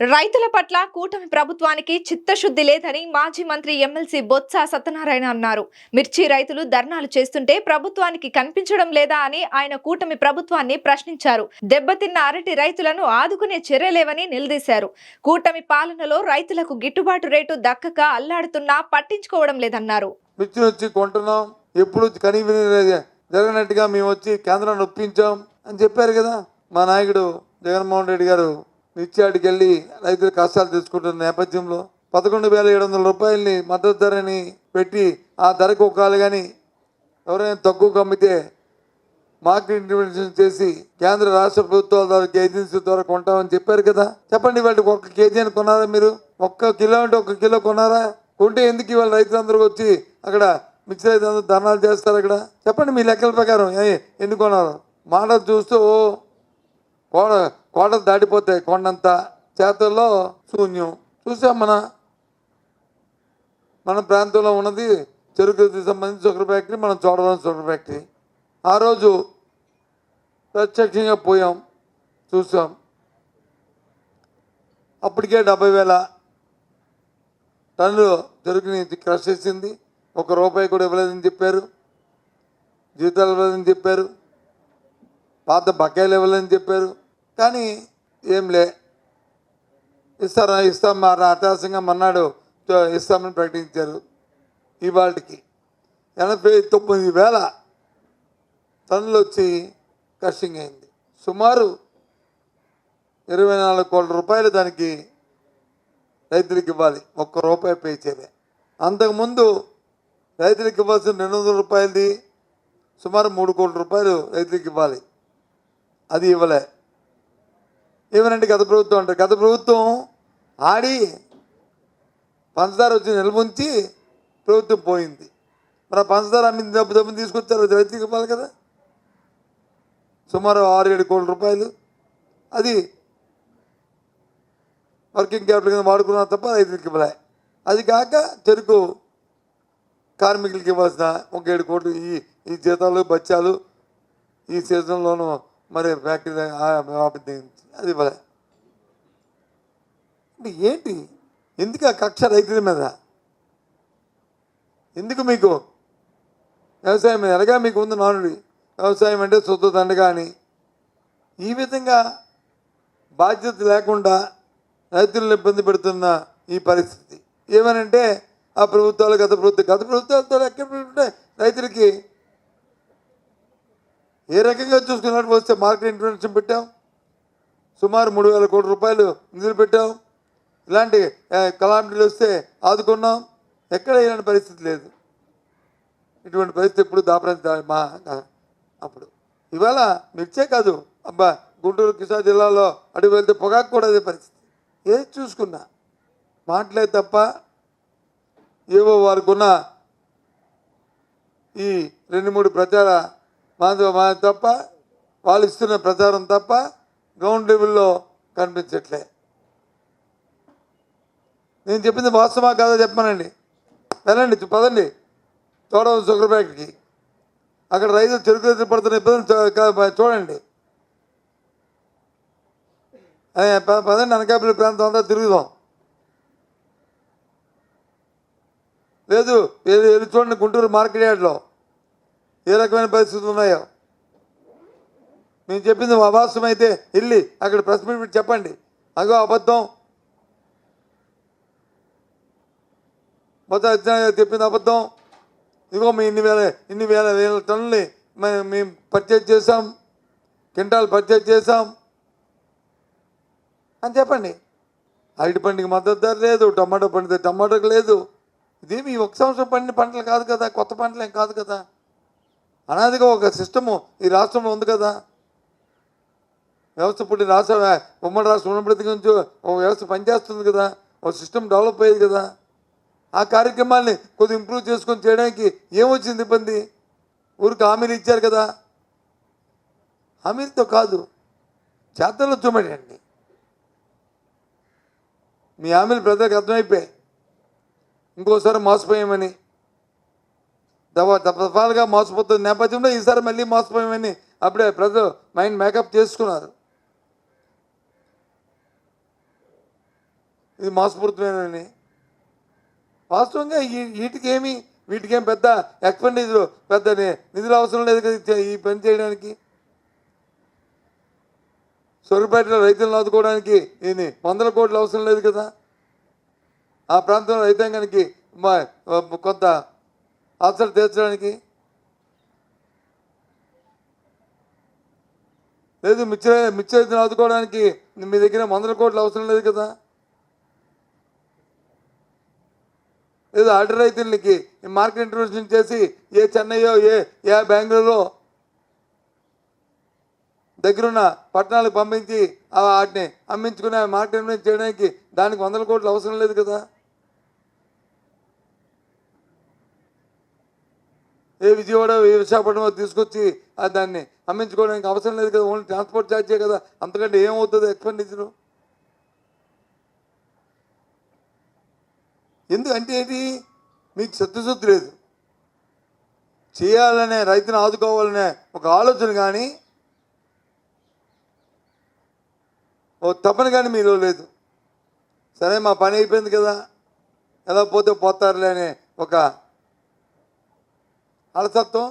రైతుల పట్ల కూటమి ప్రభుత్వానికి చిత్తశుద్ధి లేదని మాజీ మంత్రి ఎమ్మెల్సీ బొత్స సత్యనారాయణ అన్నారు. మిర్చి రైతులు ధర్నాలు చేస్తుంటే ప్రభుత్వానికి కనిపించడం లేదా అని ఆయన కూటమి ప్రభుత్వాన్ని ప్రశ్నించారు. దెబ్బతిన్న అరటి రైతులను ఆదుకునే చర్యలేవని నిలదీశారు. కూటమి పాలనలో రైతులకు గిట్టుబాటు రేటు దక్కక అల్లాడుతున్నా పట్టించుకోవడం లేదన్నారు. మిర్చి వచ్చి కొంటున్నాం ఎప్పుడు కనీ మేము వచ్చి కేంద్రాన్ని ఒప్పించాం అని చెప్పారు కదా మా నాయకుడు జగన్మోహన్ రెడ్డి గారు. మిర్చి వెళ్ళి రైతుల కష్టాలు తెలుసుకుంటున్న నేపథ్యంలో పదకొండు వేల ఏడు వందల రూపాయలని మద్దతు ధరని పెట్టి ఆ ధరకు ఒకాలి కానీ ఎవరైనా తక్కువ అమ్మితే మార్కెట్ ఇంటర్వెన్షన్ చేసి కేంద్ర రాష్ట్ర ప్రభుత్వాల ద్వారా ఏజెన్సీ ద్వారా కొంటామని చెప్పారు కదా. చెప్పండి వాటికి ఒక్క కేజీ అని కొన్నారా మీరు? ఒక్క కిలో అంటే ఒక్క కిలో కొన్నారా? కొంటే ఎందుకు ఇవాళ రైతులందరూ వచ్చి అక్కడ మిర్చి రైతులందరూ ధర్నాలు చేస్తారు అక్కడ? చెప్పండి మీ లెక్కల ప్రకారం ఏ- ఎన్ని కొన్నారు? మాట చూస్తూ కోడ కోడలు దాటిపోతాయి కొండంత చేతుల్లో శూన్యం. చూసాం మన మన ప్రాంతంలో ఉన్నది చెరుకు సంబంధించి షుగర్ ఫ్యాక్టరీ మనం చూడవలసిన షుగర్ ఫ్యాక్టరీ ఆ రోజు ప్రత్యక్షంగా పోయాం చూసాం. అప్పటికే డెబ్బై వేల టన్నులు చెరుకుని క్రష్ చేసింది. ఒక రూపాయి కూడా ఇవ్వలేదని చెప్పారు. జీతాలు ఇవ్వలేదని చెప్పారు. పాత బకాయిలు ఇవ్వలేదని చెప్పారు. కానీ ఏంలే. ఇస్తారా ఇస్తాం మా అటాసంగా మన్నాడు ఇస్తామని ప్రకటించారు ఇవాళకి ఎనభై తొమ్మిది వేల టన్నులు వచ్చి కషింగ్ అయింది. సుమారు ఇరవై నాలుగు కోట్ల రూపాయలు దానికి రైతులకు ఇవ్వాలి. ఒక్క రూపాయి పే చేయలే. అంతకుముందు రైతులకు ఇవ్వాల్సిన రెండు వందల రూపాయలది సుమారు మూడు కోట్ల రూపాయలు రైతులకు ఇవ్వాలి. అది ఇవ్వలే. ఏమనంటే గత ప్రభుత్వం అంటారు? గత ప్రభుత్వం ఆడి పంచదార వచ్చి నిలబుంచి ప్రభుత్వం పోయింది. మరి పంచదార అమ్మింది డబ్బు డబ్బుని తీసుకొచ్చారు అది రైతులకు ఇవ్వాలి కదా. సుమారు ఆరు ఏడు కోట్ల రూపాయలు. అది వర్కింగ్ క్యాపిటల్ కింద వాడుకున్నా తప్ప రైతులకు ఇవ్వలే. అది కాక చెరుకు కార్మికులకి ఇవ్వాల్సిన ఒక ఏడు కోట్లు ఈ ఈ జీతాలు బచ్చాలు ఈ సీజన్లోనూ మరి ఫ్యాక్టరీ అది ఇవ్వలే. అంటే ఏంటి? ఎందుకు ఆ కక్ష రైతుల మీద? ఎందుకు మీకు? వ్యవసాయం మీద ఎలాగా మీకు ఉంది నానుడి వ్యవసాయం అంటే సొత్తు దండగా అని ఈ విధంగా బాధ్యత లేకుండా రైతులను ఇబ్బంది పెడుతున్న ఈ పరిస్థితి. ఏమనంటే ఆ ప్రభుత్వాలు గత ప్రభుత్వం గత ప్రభుత్వాలతో ఎక్కడ ఉంటే రైతులకి ఏ రకంగా చూసుకున్నట్టు వస్తే మార్కెట్ ఇంటర్వెన్షన్ పెట్టాం. సుమారు మూడు వేల కోట్ల రూపాయలు నిధులు పెట్టాం. ఇలాంటి కలామిటీలు వస్తే ఆదుకున్నాం. ఎక్కడ ఇలాంటి పరిస్థితి లేదు. ఇటువంటి పరిస్థితి ఎప్పుడు దాపరించాలి మా అప్పుడు. ఇవాళ మిర్చే కాదు. అబ్బా గుంటూరు కృష్ణా జిల్లాలో అటు వెళ్తే పొగాకు కూడా అదే పరిస్థితి. ఏది చూసుకున్నా. మాటలే తప్ప ఏవో వారికి ఉన్న ఈ రెండు మూడు ప్రచార మాధ్యమ మా తప్ప వాళ్ళు ఇస్తున్న ప్రచారం తప్ప గ్రౌండ్ లెవెల్లో కనిపించట్లే. నేను చెప్పింది వాస్తవమా కాదా చెప్పానండి వెళ్ళండి పదండి. చూడవచ్చు షుగర్ ఫ్యాక్టరీకి అక్కడ రైతులు చెరుకు రైతులు పడుతున్న ఇబ్బందులు చూడండి. పదండి అనకాపల్లి ప్రాంతం అంతా తిరుగుదాం. లేదు వెళ్ళి చూడండి గుంటూరు మార్కెట్ యార్డ్లో. ఏ రకమైన పరిస్థితులు ఉన్నాయో? మేము చెప్పింది అవాసం అయితే వెళ్ళి అక్కడ ప్రెస్ మీట్ పెట్టి చెప్పండి. అగో అబద్ధం. మొత్తం అధ్యయనం చెప్పింది అబద్ధం. ఇదిగో మేము ఇన్ని వేల ఇన్ని వేల వేల టన్నుల్ని మేము మేము పర్చేజ్ చేసాం క్వింటాల్ పర్చేజ్ చేసాం అని చెప్పండి. అరటి పండుగ మద్దతు ధర లేదు టమాటో పండితే టమాటోకి లేదు. ఇదేమి ఒక సంవత్సరం పండిన పంటలు కాదు కదా కొత్త పంటలు ఏం కాదు కదా. అనాదిగా ఒక సిస్టము ఈ రాష్ట్రంలో ఉంది కదా. వ్యవస్థ పుట్టి రాష్ట్ర ఉమ్మడి రాష్ట్రం ఉన్నప్పటి నుంచి ఒక వ్యవస్థ పనిచేస్తుంది కదా. ఒక సిస్టమ్ డెవలప్ అయ్యేది కదా. ఆ కార్యక్రమాల్ని కొద్దిగా ఇంప్రూవ్ చేసుకొని చేయడానికి ఏమొచ్చింది ఇబ్బంది? ఊరికి హామీలు ఇచ్చారు కదా. హామీలతో కాదు చేతల్లో చూడండి మీ హామీలు ప్రజలకు అర్థమైపోయాయి. ఇంకోసారి మోసపోయామని. దఫాలుగా మోసపోతున్న నేపథ్యంలో ఈసారి మళ్ళీ మోసపోయామని అప్పుడే ప్రజలు మైండ్ మేకప్ చేసుకున్నారు. ఇది మోసపూరితమేనని. వాస్తవంగా వీటికి ఏమి వీటికి పెద్ద ఎక్స్పెండిచర్ పెద్ద నిధులు అవసరం లేదు కదా ఈ పని చేయడానికి. సొరపేటలో రైతులను ఆదుకోవడానికి ఇది వందల కోట్లు అవసరం లేదు కదా. ఆ ప్రాంతంలో రైతాంగానికి మా- కొంత అవసరం తీర్చడానికి. లేదు మిర్చి రై- ఆదుకోవడానికి మీ దగ్గర వందల కోట్లు అవసరం లేదు కదా. లేదు ఆర్డర్ రైతులకి మార్కెట్ ఇంటర్వెన్షన్ చేసి ఏ చెన్నైయో ఏ ఏ బెంగళూరులో దగ్గరున్న పట్టణాలకు పంపించి ఆ వాటిని అమ్మించుకుని ఆ మార్కెట్ ఇంటర్వెన్షన్ చేయడానికి దానికి వందల కోట్లు అవసరం లేదు కదా. ఏ విజయవాడ ఏ విశాఖపట్నం తీసుకొచ్చి దాన్ని అమ్మించుకోవడానికి అవసరం లేదు కదా. ఓన్లీ ట్రాన్స్పోర్ట్ ఛార్జే కదా. అంతకంటే ఏమవుతుంది ఎక్స్పెండిచరు? ఎందుకంటే ఏంటి? మీకు చిత్తశుద్ధి లేదు. చేయాలనే రైతును ఆదుకోవాలనే ఒక ఆలోచన కానీ ఓ తపన కానీ మీలో లేదు. సరే మా పని అయిపోయింది కదా. ఎలా పోతే పోతారులే అనే ఒక अर्थात तो